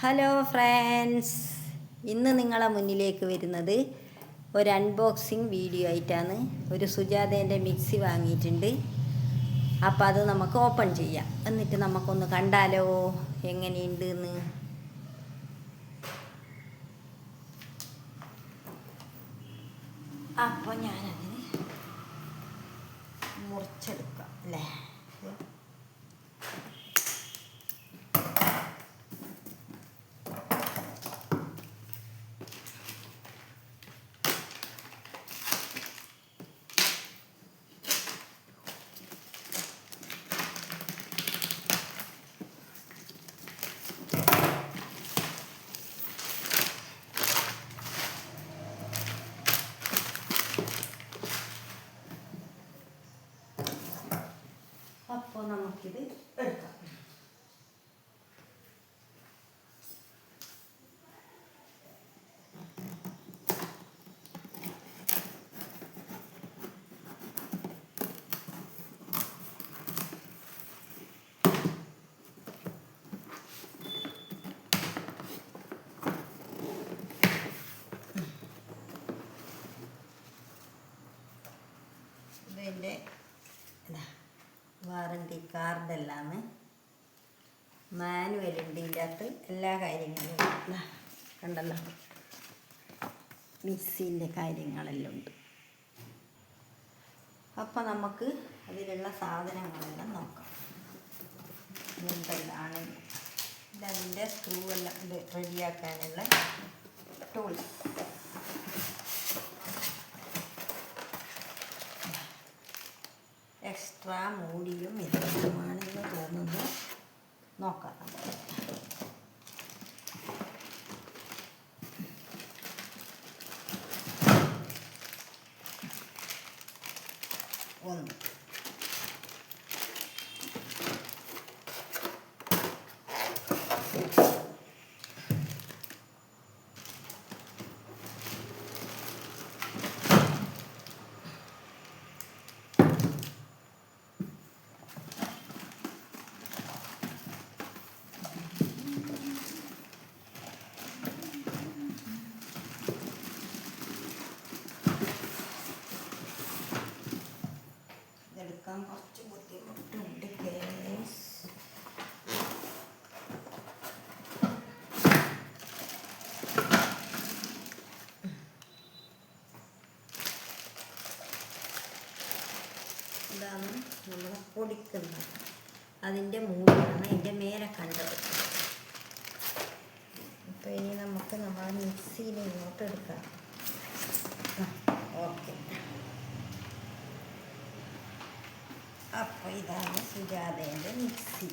Hello friends ഇന്ന് നിങ്ങളെ മുന്നിലേക്ക് വരുന്നത് ഒരു അൺബോക്സിങ് വീഡിയോ ആയിട്ടാണ്. ഒരു സുജാതേന്റെ മിക്സി വാങ്ങിയിട്ടുണ്ട്. അപ്പം അത് നമുക്ക് ഓപ്പൺ ചെയ്യാം. എന്നിട്ട് നമുക്കൊന്ന് കണ്ടാലോ എങ്ങനെയുണ്ട് എന്ന് അപ്പോൾ ഞാനതിന് മുറിച്ചെടുക്കാം അല്ലേ അപ്പോൾ നമുക്കിത് എടുക്കാം ഇതിന്റെ ഇതാ വാറണ്ടി കാർഡെല്ലാം മാനുവൽ ഉണ്ട് ഇതിന്റെ അകത്ത് എല്ലാ കാര്യങ്ങളും കണ്ടല്ലോ? മിക്സിന്റെ കാര്യങ്ങളെല്ലാം ഉണ്ട്. അപ്പോൾ നമുക്ക് അതിലുള്ള സാധനങ്ങളെല്ലാം നോക്കാം. എന്തെല്ലാണ് ഇതതിന്റെ സ്ക്രൂ എല്ലാം ഇത് റെഡിയാക്കാനുള്ള ടൂൾസ് എക്സ്ട്രാ മൂടിയും ഇതെല്ലാമാണെന്ന് തോന്നുന്നു. നോക്കാം നമുക്ക് ഒന്ന് ഇതെടുക്കാൻ കുറച്ച് ബുദ്ധിമുട്ടുണ്ട് കേസ് ഇതാണ് നമ്മൾ പൊടിക്കുന്നത്. അതിന്റെ മൂടിയാണ് അതിന്റെ മേലെ കണ്ടത്. അപ്പോൾ ഇനി നമുക്ക് നമ്മൾ മിക്സിയിൽ ഇങ്ങോട്ട് എടുക്കാം. ഓക്കെ. അപ്പോൾ ഇതാണ് സുജാതേന്റെ മിക്സി.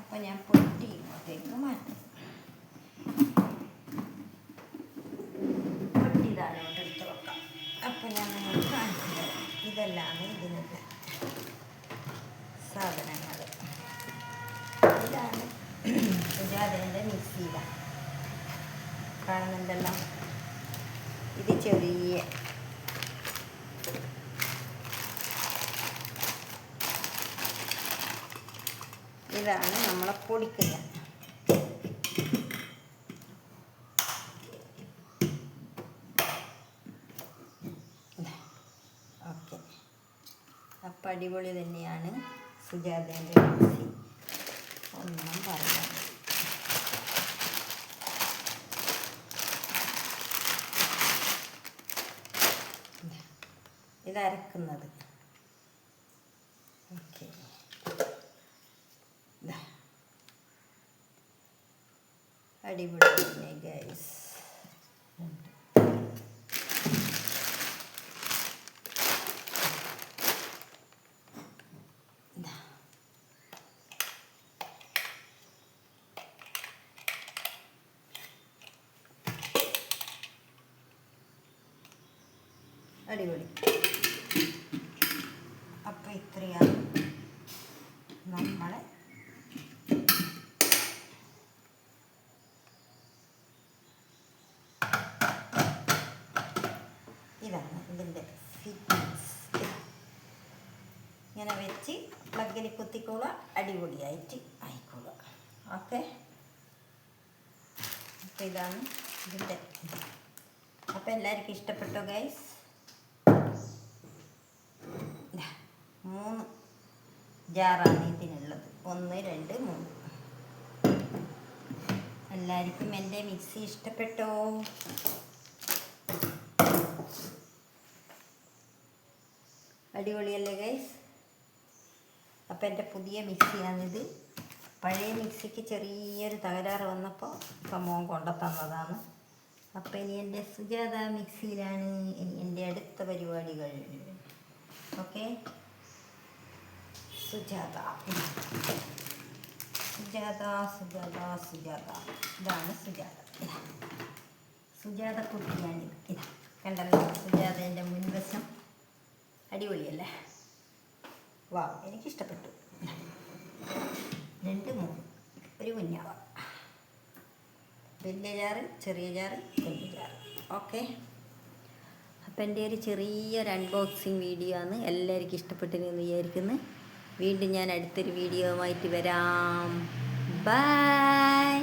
അപ്പോൾ ഞാൻ പൊട്ടി ഇങ്ങോട്ടേക്ക് മാറ്റും. ഇതെല്ലാം ഇതിനുള്ള സാധനങ്ങൾ. ഇതാണ് സുജാതേന്റെ മിക്സിയില. കാണുന്നുണ്ടല്ലോ? ഇത് ചെറിയ ഇതാണ് നമ്മളെ പൊടിക്കുന്നത് ഓക്കെ അപ്പം അടിപൊളി തന്നെയാണ് സുജാതേന്റെ മിക്സി ഒന്നും പറയാം. ഇത് ഓക്കെ. അടിപൊളി തന്നെ ഗൈസ് അടിപൊളി. അപ്പം ഇത്രയാണ് നമ്മളെ ഇതാണ് ഇതിന്റെ ഫിറ്റിങ്സ് ഇങ്ങനെ വെച്ച് പ്ലഗിൽ കുത്തിക്കോളുക അടിപൊളിയായിട്ട് ആയിക്കോളുക. ഓക്കെ? അപ്പോൾ ഇതാണ് ഇതിന്റെ അപ്പോൾ എല്ലാവർക്കും ഇഷ്ടപ്പെട്ടോ ഗൈസ് മൂന്ന് ജാറാണ് ഇതിനുള്ളത് ഒന്ന് രണ്ട് മൂന്ന്. എല്ലാവർക്കും എന്റെ മിക്സി ഇഷ്ടപ്പെട്ടോ? അടിപൊളിയല്ലേ ഗൈസ് അപ്പം എന്റെ പുതിയ മിക്സിയാണിത്. പഴയ മിക്സിക്ക് ചെറിയൊരു തകരാറ് വന്നപ്പോൾ ഇപ്പം മോൻ കൊണ്ടുത്തന്നതാണ്. അപ്പം ഇനി എന്റെ സുജാത മിക്സിയിലാണ് ഇനി എന്റെ അടുത്ത പരിപാടികൾ. ഓക്കെ? സുജാത. സുജാത സുജാത സുജാത. ഇതാണ് സുജാത. സുജാത കുട്ടിയാണിത് ഇതാ കണ്ടല്ലോ സുജാതേന്റെ മുൻവശം. അടിപൊളിയല്ലേ? വാ എനിക്കിഷ്ടപ്പെട്ടു. രണ്ട് മൂന്ന് ഒരു കുഞ്ഞാവ. വലിയ ചാറ് ചെറിയ ചാറ് വലിയ ചാറ് ഓക്കെ. അപ്പം എന്റെ ഒരു ചെറിയൊരു അൺബോക്സിങ് വീഡിയോ ആണ്. എല്ലാവർക്കും ഇഷ്ടപ്പെട്ടെന്ന് വിചാരിക്കുന്നു. വീണ്ടും ഞാൻ അടുത്തൊരു വീഡിയോ ആയിട്ട് വരാം. ബൈ